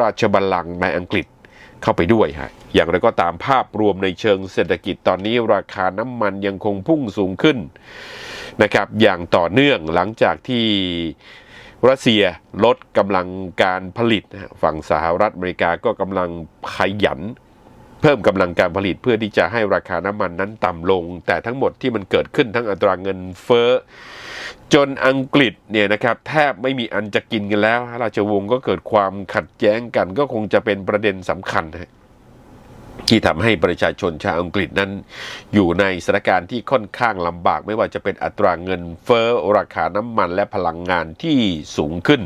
ราชบัลลังก์ในอังกฤษเข้าไปด้วยฮะอย่างไรก็ตามภาพรวมในเชิงเศรษฐกิจตอนนี้ราคาน้ำมันยังคงพุ่งสูงขึ้นนะครับอย่างต่อเนื่องหลังจากที่รัสเซียลดกำลังการผลิตฝั่งสหรัฐอเมริกาก็กำลังขยัน เพิ่มกำลังการผลิตเพื่อที่จะให้ราคาน้ำมันนั้นต่ำลง แต่ทั้งหมดที่มันเกิดขึ้นทั้งอัตราเงินเฟ้อจนอังกฤษเนี่ยนะครับแทบไม่มีอันจะกินกันแล้ว ราชวงศ์ก็เกิดความขัดแย้งกันก็คงจะเป็นประเด็นสำคัญฮะที่ทำให้ประชาชนชาวอังกฤษนั้น อยู่ในสถานการณ์ที่ค่อนข้างลำบาก ไม่ว่าจะเป็นอัตราเงินเฟ้อราคาน้ำมันและพลังงานที่สูงขึ้น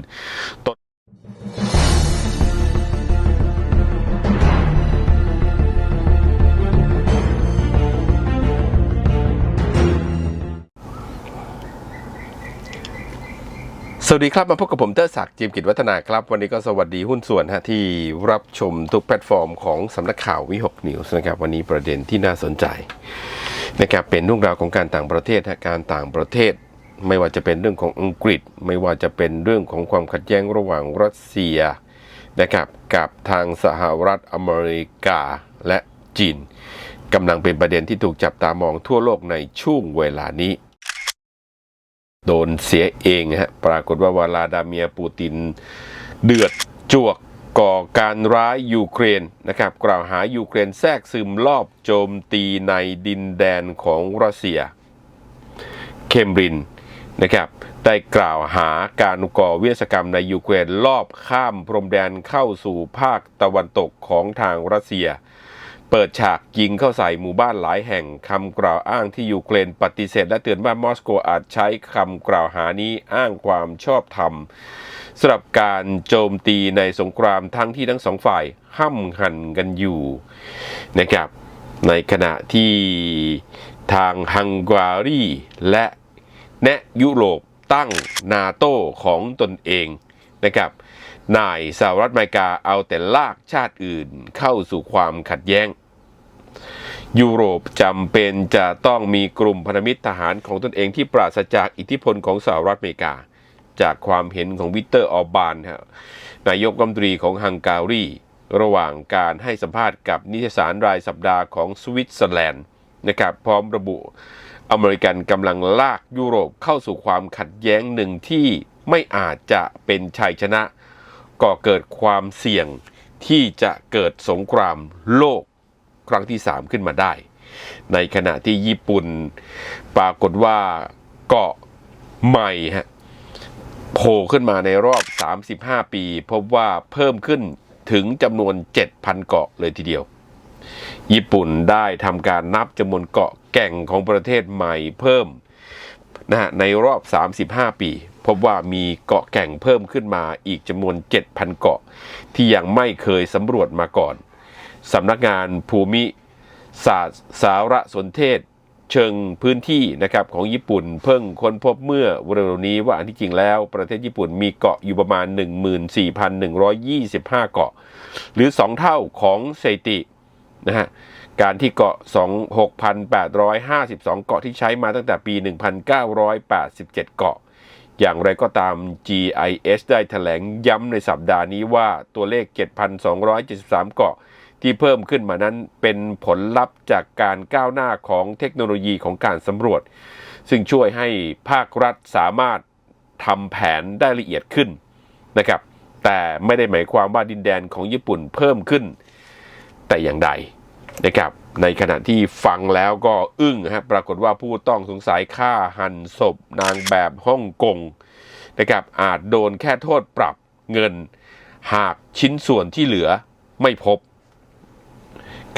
สวัสดีครับ มาพบกับผมเตอร์ศักดิ์จิมกิจวัฒนาครับ วันนี้ก็สวัสดีหุ้นส่วนฮะที่รับชมทุกแพลตฟอร์มของสำนักข่าววิหกนิวส์นะครับ วันนี้ประเด็นที่น่าสนใจนะครับเป็นเรื่องราวของการต่างประเทศฮะการต่างประเทศ ไม่ว่าจะเป็นเรื่องของอังกฤษ ไม่ว่าจะเป็นเรื่องของความขัดแย้งระหว่างรัสเซียนะครับกับทางสหรัฐอเมริกาและจีนกำลังเป็นประเด็นที่ถูกจับตามองทั่วโลกในช่วงเวลานี้ โดนเสียเองฮะปรากฏว่าวลาดาเมียปูติน เดือดจวกก่อการร้ายยูเครนนะครับกล่าวหายูเครนแทรกซึมลอบโจมตีในดินแดนของรัสเซีย เคมบรินนะครับได้กล่าวหาการก่อวิศกรรมในยูเครนลอบข้ามพรมแดนเข้าสู่ภาคตะวันตกของทางรัสเซีย เปิดฉากยิงเข้าใส่หมู่บ้านหลายแห่งคำกล่าวอ้างที่ยูเครนปฏิเสธและเตือนว่ามอสโกอาจใช้คำกล่าวหานี้อ้างความชอบธรรมสำหรับการโจมตีในสงครามทั้งที่ทั้งสองฝ่ายห้ำหันกันอยู่นะครับในขณะที่ทางฮังการีและแนะยุโรปตั้งนาโต้ของตนเองนะครับนายสหรัฐอเมริกาเอาแต่ลากชาติอื่นเข้าสู่ความขัดแย้ง ยุโรปจำเป็นจะต้องมีกลุ่มพันธมิตรทหารของตนเองที่ปราศจากอิทธิพลของสหรัฐอเมริกา จากความเห็นของวิเตอร์ออบานครับนายกรัฐมนตรีของฮังการี ระหว่างการให้สัมภาษณ์กับนิตยสารรายสัปดาห์ของสวิตเซอร์แลนด์นะครับพร้อมระบุอเมริกันกำลังลากยุโรปเข้าสู่ความขัดแย้งหนึ่งที่ไม่อาจจะเป็นชัยชนะ ก่อเกิดความเสี่ยงที่จะเกิดสงครามโลก ครั้งที่ 3 ขึ้นมาได้ ในขณะที่ญี่ปุ่นปรากฏว่าเกาะใหม่ฮะโผล่ขึ้นมาในรอบ 35 ปี พบว่าเพิ่มขึ้นถึงจำนวน 7,000 เกาะเลยทีเดียว ญี่ปุ่นได้ทำการนับจำนวนเกาะแก่งของประเทศใหม่เพิ่มนะฮะในรอบ 35 ปี พบว่ามีเกาะแก่งเพิ่มขึ้นมาอีกจำนวน 7,000 เกาะ ที่ยังไม่เคยสำรวจมาก่อน สำนักงานภูมิศาสตร์สารสนเทศ เชิงพื้นที่นะครับของญี่ปุ่นเพิ่งค้นพบเมื่อเร็วนี้ว่าอันที่จริงแล้วประเทศญี่ปุ่นมีเกาะอยู่ประมาณ 14,125 เกาะ หรือ 2 เท่าของสถิตินะฮะการที่เกาะ 26,852 เกาะที่ใช้มาตั้งแต่ปี 1987 เกาะ อย่างไรก็ตาม GIS ได้แถลงย้ำในสัปดาห์นี้ว่าตัวเลข 7,273 เกาะ ที่เพิ่มขึ้นมานั้นเป็นผลลัพธ์จากการก้าวหน้าของเทคโนโลยีของการสำรวจ ซึ่งช่วยให้ภาครัฐสามารถทำแผนได้ละเอียดขึ้นนะครับ แต่ไม่ได้หมายความว่าดินแดนของญี่ปุ่นเพิ่มขึ้น แต่อย่างใดนะครับในขณะที่ฟังแล้วก็อึ้งฮะปรากฏว่าผู้ต้องสงสัยฆ่าหันศพ นางแบบฮ่องกงนะครับอาจโดนแค่โทษปรับเงิน หากชิ้นส่วนที่เหลือไม่พบ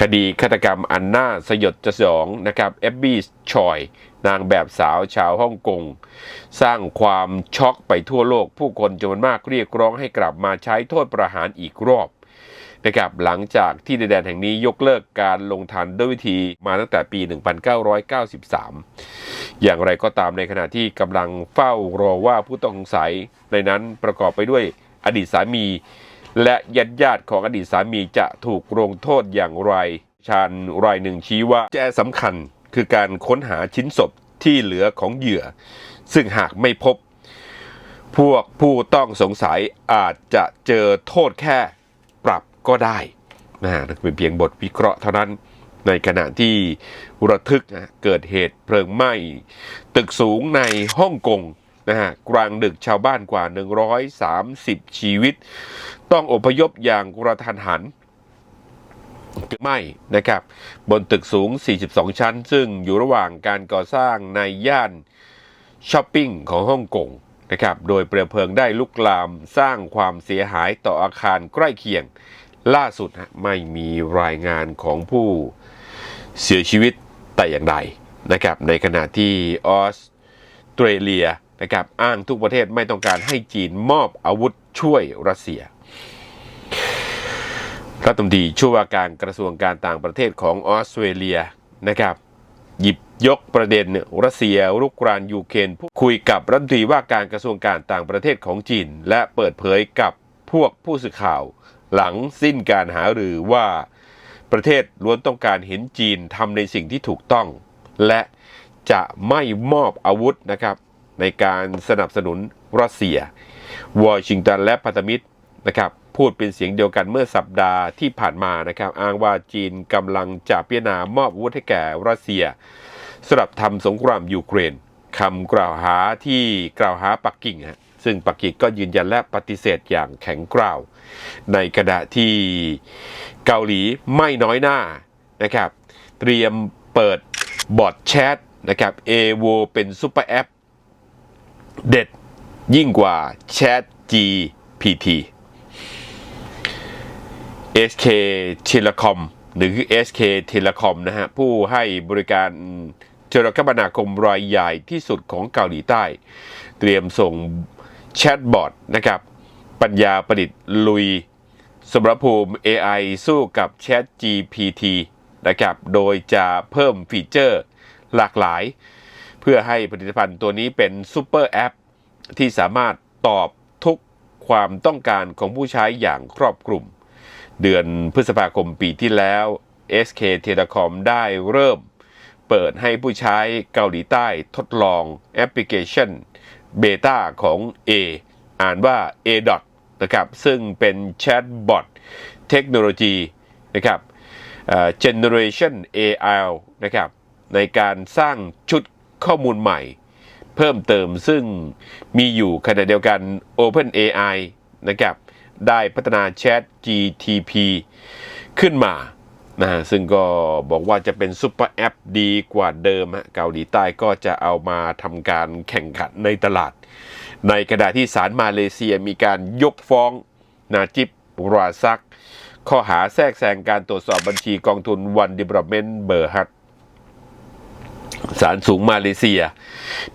คดีฆาตกรรมอันน่าสยดจะสองนะครับเอฟบี้ชอย นางแบบสาวชาวฮ่องกง สร้างความช็อกไปทั่วโลก ผู้คนจำนวนมากเรียกร้องให้กลับมาใช้โทษประหารอีกรอบนะครับหลังจากที่ดินแดนแห่งนี้ยกเลิกการลงทันด้วยวิธีมาตั้งแต่ปี 1993 อย่างไรก็ตามในขณะที่กำลังเฝ้ารอว่าผู้ต้องสงสัยในนั้นประกอบไปด้วยอดีตสามี และญาติญาติของอดีตสามีจะถูกลงโทษอย่างไร ชาญรายหนึ่งชี้ว่าแจสำคัญคือการค้นหาชิ้นศพที่เหลือของเหยื่อ ซึ่งหากไม่พบ พวกผู้ต้องสงสัยอาจจะเจอโทษแค่ปรับก็ได้นะเป็นเพียงบทวิเคราะห์เท่านั้นในขณะที่ระทึกนะเกิดเหตุเพลิงไหม้ ตึกสูงในฮ่องกง นะฮะกลางดึกชาวบ้านกว่า 130 ชีวิต ต้องอพยพอย่างกระทันหันไหม้นะครับ บนตึกสูง 42 ชั้น ซึ่งอยู่ระหว่างการก่อสร้างในย่านช้อปปิ้งของฮ่องกงนะครับ โดยเปลวเพลิงได้ลุกลามสร้างความเสียหายต่ออาคารใกล้เคียง ล่าสุดไม่มีรายงานของผู้เสียชีวิตแต่อย่างใดนะครับ ในขณะที่ออสเตรเลีย นะครับอ้างทุกประเทศไม่ต้องการให้จีนมอบอาวุธช่วยรัสเซียรัฐมนตรีช่วยว่าการกระทรวงการต่างประเทศของออสเตรเลียนะครับหยิบยกประเด็นรัสเซียรุกรานยูเครนพูดคุยกับรัฐมนตรีว่าการกระทรวงการต่างประเทศของจีน และเปิดเผยกับพวกผู้สื่อข่าว หลังสิ้นการหารือว่าประเทศล้วนต้องการเห็นจีนทำในสิ่งที่ถูกต้อง และจะไม่มอบอาวุธนะครับ ในการสนับสนุนรัสเซียวอชิงตันและพันธมิตรนะครับพูดเป็นเสียงเดียวกันเมื่อสัปดาห์ที่ผ่านมานะครับ อ้างว่าจีนกำลังจะพิจารณามอบอาวุธให้แก่รัสเซียสำหรับทำสงครามยูเครนคำกล่าวหาที่กล่าวหาปักกิ่งฮะซึ่งปักกิ่งก็ยืนยันและปฏิเสธอย่างแข็งกร้าว ในขณะที่เกาหลีไม่น้อยหน้านะครับ เตรียมเปิดบอทแชทนะครับ AWO เป็นซุปเปอร์แอป เด็ดยิ่งกว่าแชท GPT SK Telecom หรือ SK Telecom นะฮะ ผู้ให้บริการโทรคมนาคมรายใหญ่ที่สุดของเกาหลีใต้ เตรียมส่งแชทบอทนะครับ ปัญญาประดิษฐ์ลุยสมรภูมิ AI สู้กับ Chat GPT นะครับ โดยจะเพิ่มฟีเจอร์หลากหลาย เพื่อให้ผลิตภัณฑ์ตัวนี้เป็นซูเปอร์แอปที่สามารถตอบทุกความต้องการของผู้ใช้อย่างครอบคลุม เดือนพฤษภาคมปีที่แล้ว SK Telecom ได้เริ่ม เปิดให้ผู้ใช้เกาหลีใต้ทดลองแอปพลิเคชันเบต้าของ A อ่านว่า A. นะครับซึ่งเป็นแชทบอทเทคโนโลยีนะครับเอ่อ Generation AI นะครับในการสร้างชุด ข้อมูลใหม่ เพิ่มเติมซึ่งมีอยู่ขณะเดียวกัน OpenAI นะครับได้พัฒนา Chat GTP ขึ้นมานะฮะซึ่งก็บอกว่าจะเป็นซุปเปอร์แอปดีกว่าเดิมฮะเกาหลีใต้ก็จะเอามาทำการแข่งขันในตลาด ในขณะที่ศาลมาเลเซียมีการยกฟ้องนาจิบราซัก ข้อหาแทรกแซงการตรวจสอบบัญชีกองทุนวันดิบรเมนเบอร์ฮัต ศาลสูงมาเลเซีย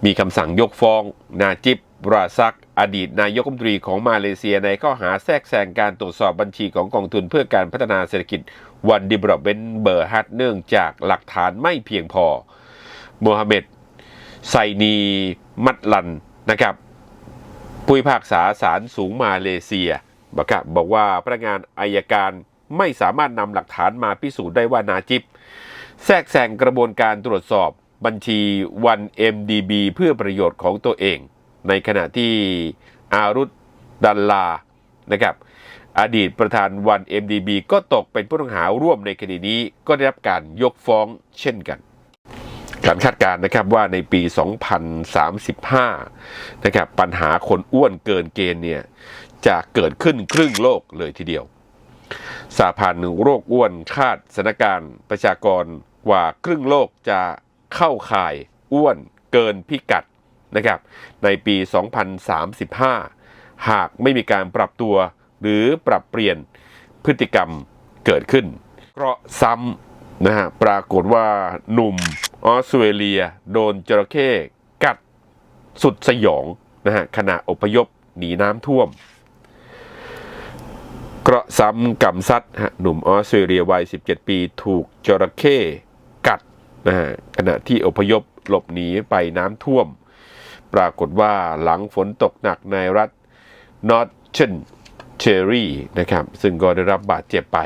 มีคำสั่งยกฟ้อง นาจิบราซัก อดีตนายกรัฐมนตรีของมาเลเซียในข้อหาแทรกแซงการตรวจสอบบัญชีของกองทุนเพื่อการพัฒนาเศรษฐกิจวันดิบรเมนเบอร์ฮัตเนื่องจากหลักฐานไม่เพียงพอโมฮัมเหม็ดไซนีมัดลันนะครับผู้พิพากษาศาลสูงมาเลเซียบอกบอกว่าพนักงานอายการไม่สามารถนำหลักฐานมาพิสูจน์ได้ว่านาจิบแทรกแซงกระบวนการตรวจสอบ บัญชีวัน MDB เพื่อประโยชน์ของตัวเอง ในขณะที่อารุตดัลลานะครับอดีตประธานวัน MDB ก็ตกเป็นผู้ต้องหาร่วมในคดีนี้ก็ได้รับการยกฟ้องเช่นกัน การคาดการณ์นะครับว่าในปี 2035 นะครับปัญหาคนอ้วนเกินเกณฑ์เนี่ยจะเกิดขึ้นครึ่งโลกเลยทีเดียวสาพันธ์โรคอ้วนคาดสถานการณ์ประชากรกว่าครึ่งโลกจะ เข้าข่ายอ้วนเกินพิกัดนะครับในปี 2035 หากไม่มีการปรับตัวหรือปรับเปลี่ยนพฤติกรรมเกิดขึ้นเพราะซ้ำนะฮะปรากฏว่าหนุ่มออสเตรเลีย โดนจระเข้กัดสุดสยองนะฮะขณะอพยพหนีน้ำท่วมเกราะซ้ำกำซัดฮะหนุ่มออสเตรเลียวัย 17 ปี ถูกจระเข้ นะฮะขณะที่อพยพหลบหนีไปน้ำท่วม ปรากฏว่าหลังฝนตกหนักในรัฐนอร์ทเชนเชอรี่นะครับ ซึ่งก็ได้รับบาดเจ็บไป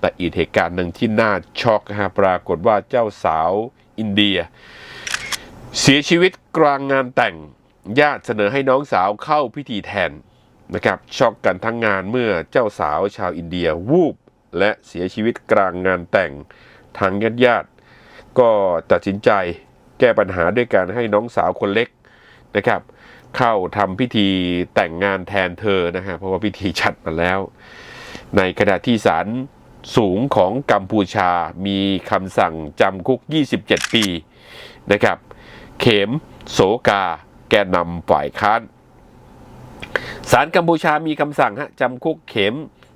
แต่อีกเหตุการณ์หนึ่งที่น่าช็อกนะฮะปรากฏว่าเจ้าสาวอินเดีย เสียชีวิตกลางงานแต่งญาติเสนอให้น้องสาวเข้าพิธีแทนนะครับช็อกกันทั้งงานเมื่อเจ้าสาวชาวอินเดียวูบและเสียชีวิตกลางงานแต่งทางญาติญาติ ก็ตัดสินใจแก้ปัญหาด้วยการให้น้องสาวคนเล็กนะครับ เข้าทำพิธีแต่งงานแทนเธอนะฮะเพราะว่าพิธีชัดมาแล้ว ในขณะที่ศาลสูงของกัมพูชามีคำสั่งจำคุก 27 ปีนะครับ เขมโสกาแกนนำฝ่ายค้านศาลกัมพูชามีคำสั่งฮะจำคุกเขม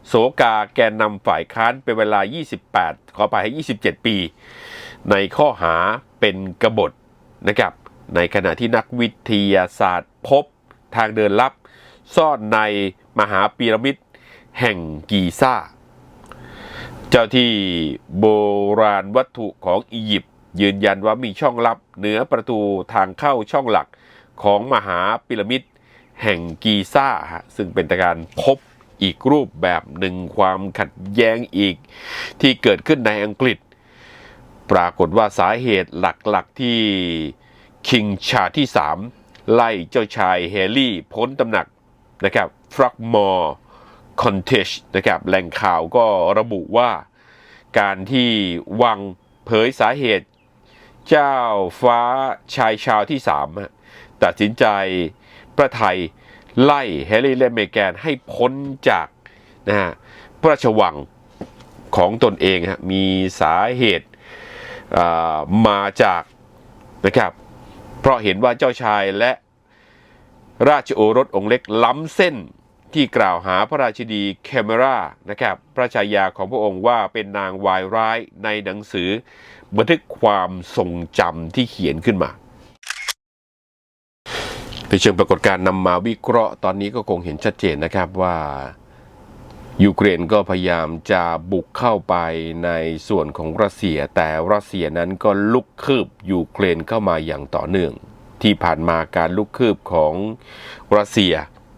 โสกาแกนนำฝ่ายค้านเป็นเวลา 28 ขอไปให้ 27 ปี ในข้อหาเป็นกบฏนะครับ ในขณะที่นักวิทยาศาสตร์พบทางเดินลับ ซ่อนในมหาพีระมิดแห่งกีซ่า เจ้าที่โบราณวัตถุของอียิปต์ยืนยันว่ามีช่องลับเหนือประตูทางเข้าช่องหลักของมหาพีระมิดแห่งกีซ่า ซึ่งเป็นการพบอีกรูปแบบหนึ่งความขัดแย้งอีกที่เกิดขึ้นในอังกฤษ ปรากฏว่าสาเหตุหลักๆที่คิงชาที่ 3 ไล่เจ้าชายแฮลี่พ้นตำหนักนะครับฟรักมอร์คอนเทชนะครับแหล่งข่าวก็ระบุว่าการที่วังเผยสาเหตุ เจ้าฟ้าชายชาวที่สามตัดสินใจประไทยไล่แฮลี่และเมแกนให้พ้นจากนะฮะพระราชวังของตนเองฮะมีสาเหตุ มาจากนะครับ เพราะเห็นว่าเจ้าชายและราชโอรสองค์เล็กล้ำเส้นที่กล่าวหาพระราชินีแคมเมรานะครับ พระชายาของพระองค์ว่าเป็นนางวายร้ายในหนังสือ บันทึกความทรงจำที่เขียนขึ้นมาในเชิงปรากฏการณ์นำมาวิเคราะห์ตอนนี้ก็คงเห็นชัดเจนนะครับว่า ยูเครนก็พยายามจะบุกเข้าไปในส่วนของรัสเซีย แต่รัสเซียนั้นก็ลุกคืบยูเครนเข้ามาอย่างต่อเนื่อง ที่ผ่านมาการลุกคืบของรัสเซีย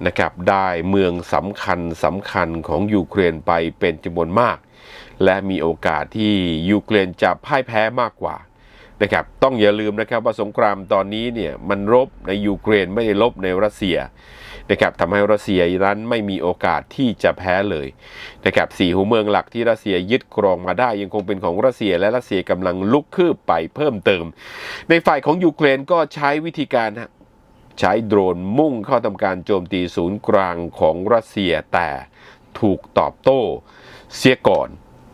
นะครับได้เมืองสำคัญสำคัญของยูเครนไปเป็นจำนวนมาก และมีโอกาสที่ยูเครนจะพ่ายแพ้มากกว่านะครับต้องอย่าลืมนะครับว่าสงครามตอนนี้เนี่ยมันรบในยูเครนไม่ได้รบในรัสเซีย นะครับทำให้รัสเซียนั้นไม่มีโอกาสที่จะแพ้เลยนะครับสี่หัวเมืองหลักที่รัสเซียยึดครองมาได้ยังคงเป็นของรัสเซีย และรัสเซียกำลังลุกคืบไปเพิ่มเติม ในฝ่ายของยูเครนก็ใช้วิธีการใช้โดรนมุ่งเข้าทำการโจมตีศูนย์กลางของรัสเซียแต่ถูกตอบโต้เสียก่อน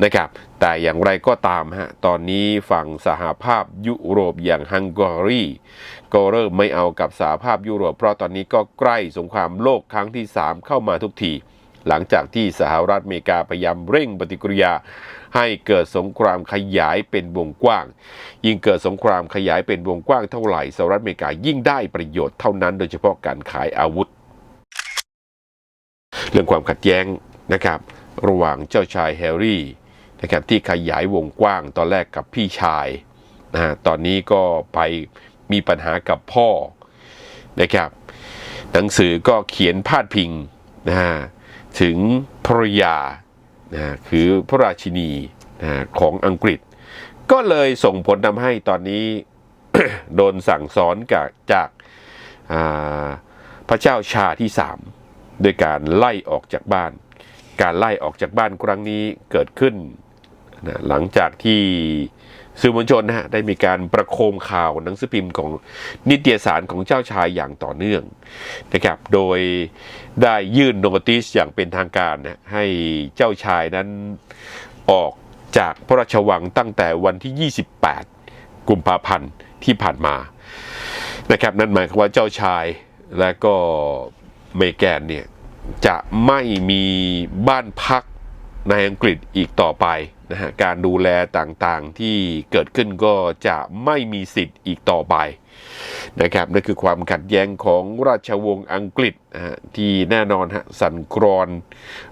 นะครับ แต่อย่างไรก็ตามฮะ ตอนนี้ฝั่งสหภาพยุโรปอย่างฮังการีก็เริ่มไม่เอากับสหภาพยุโรป เพราะตอนนี้ก็ใกล้สงครามโลกครั้งที่ 3 เข้ามาทุกที หลังจากที่สหรัฐอเมริกาพยายามเร่งปฏิกิริยา ให้เกิดสงครามขยายเป็นวงกว้าง ยิ่งเกิดสงครามขยายเป็นวงกว้างเท่าไหร่สหรัฐอเมริกายิ่งได้ประโยชน์เท่านั้น โดยเฉพาะการขายอาวุธ เรื่องความขัดแย้งนะครับระหว่างเจ้าชายแฮร์รี่ นะครับที่ขยายวงกว้างตอนแรกกับพี่ชายนะฮะตอนนี้ก็ไปมีปัญหากับพ่อนะครับหนังสือก็เขียนพาดพิงนะฮะถึงภรยานะคือพระราชินีนะของอังกฤษ ก็เลยส่งผลทำให้ตอนนี้โดนสั่งสอนจากจากาพระเจ้าชาที่สามโดยการไล่ออกจากบ้าน การไล่ออกจากบ้านครั้งนี้เกิดขึ้น นะหลังจากที่สื่อมวลชนนะฮะได้มีการประโคมข่าวหนังสือพิมพ์ของนิตยสารของเจ้าชายอย่างต่อเนื่องนะครับ โดยได้ยื่นโนติสอย่างเป็นทางการนะให้เจ้าชายนั้นออกจากพระราชวังตั้งแต่วันที่ 28 กุมภาพันธ์ที่ผ่านมานะครับนั่นหมายความว่าเจ้าชายและก็เมแกนเนี่ยจะไม่มีบ้านพักในอังกฤษอีกต่อไป นะฮะการดูแลต่างๆที่เกิดขึ้นก็จะไม่มีสิทธิ์อีกต่อไปนะครับนั่นคือความขัดแย้งของราชวงศ์อังกฤษนะฮะที่แน่นอนฮะสั่นคลอน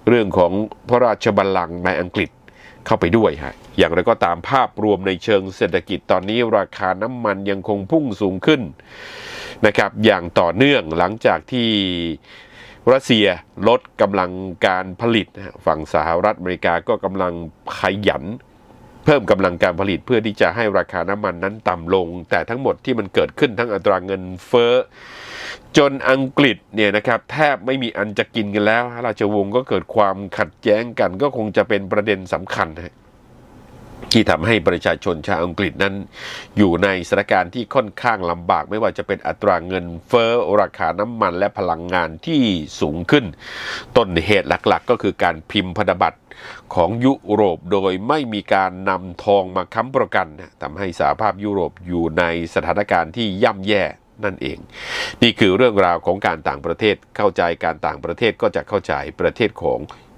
เรื่องของพระราชบัลลังก์ในอังกฤษเข้าไปด้วยฮะอย่างไรก็ตามภาพรวมในเชิงเศรษฐกิจตอนนี้ราคาน้ำมันยังคงพุ่งสูงขึ้นนะครับอย่างต่อเนื่องหลังจากที่ รัสเซียลดกำลังการผลิตฝั่งสหรัฐอเมริกาก็กำลังขยัน เพิ่มกำลังการผลิตเพื่อที่จะให้ราคาน้ำมันนั้นต่ำลง แต่ทั้งหมดที่มันเกิดขึ้นทั้งอัตราเงินเฟ้อจนอังกฤษเนี่ยนะครับแทบไม่มีอันจะกินกันแล้วราชวงศ์ก็เกิดความขัดแย้งกันก็คงจะเป็นประเด็นสำคัญนะ ที่ทำให้ประชาชนชาวอังกฤษนั้น อยู่ในสถานการณ์ที่ค่อนข้างลำบาก ไม่ว่าจะเป็นอัตราเงินเฟ้อราคาน้ำมันและพลังงานที่สูงขึ้น ต้นเหตุหลักๆ ก็คือการพิมพ์พันธบัตรของยุโรปโดยไม่มีการนำทองมาค้ำประกันทำให้สหภาพยุโรปอยู่ในสถานการณ์ที่ย่ำแย่นั่นเอง นี่คือเรื่องราวของการต่างประเทศเข้าใจการต่างประเทศก็จะเข้าใจประเทศของ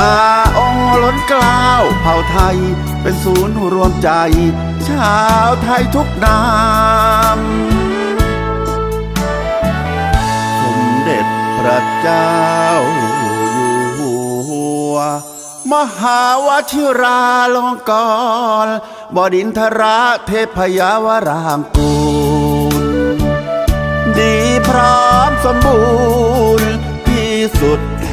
อาองล้นกล้าวเผ่าไทย เป็นศูนย์รวมใจ ชาวไทยทุกนามสมเด็จพระเจ้าอยู่หัว มหาวชิราลงกรณ์บดินทราเทพยาวรางกูล ดีพร้อมสมบูรณ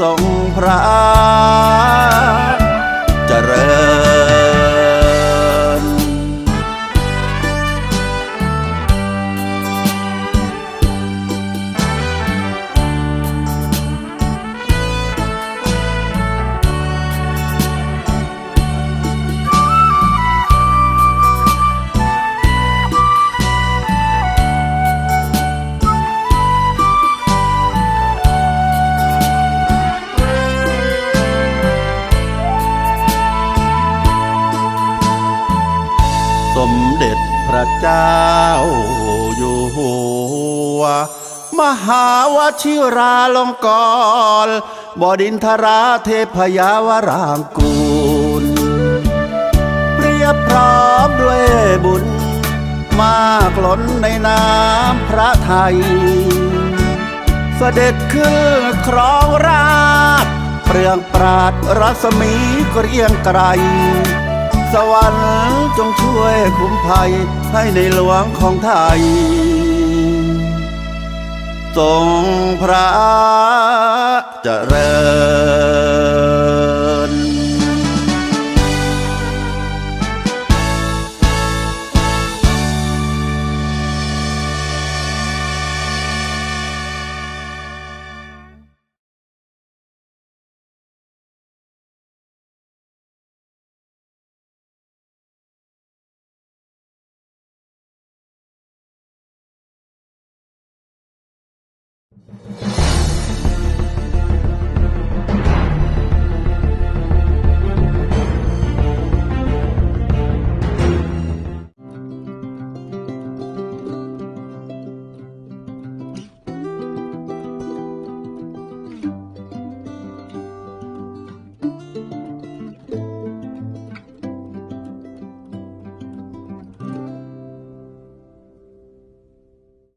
ทรงพระเจริญ หาวชิราลงกรบดินทราเทพยาวรางกูล เปรียบพร้อมด้วยบุญ มากล้นในน้ำพระไทย เสด็จขึ้นครองราชเปลืองปราดรัศมีเกรียงไกรสวรรค์จงช่วยคุ้มภัยให้ในหลวงของไทย ทรงพระเจริญ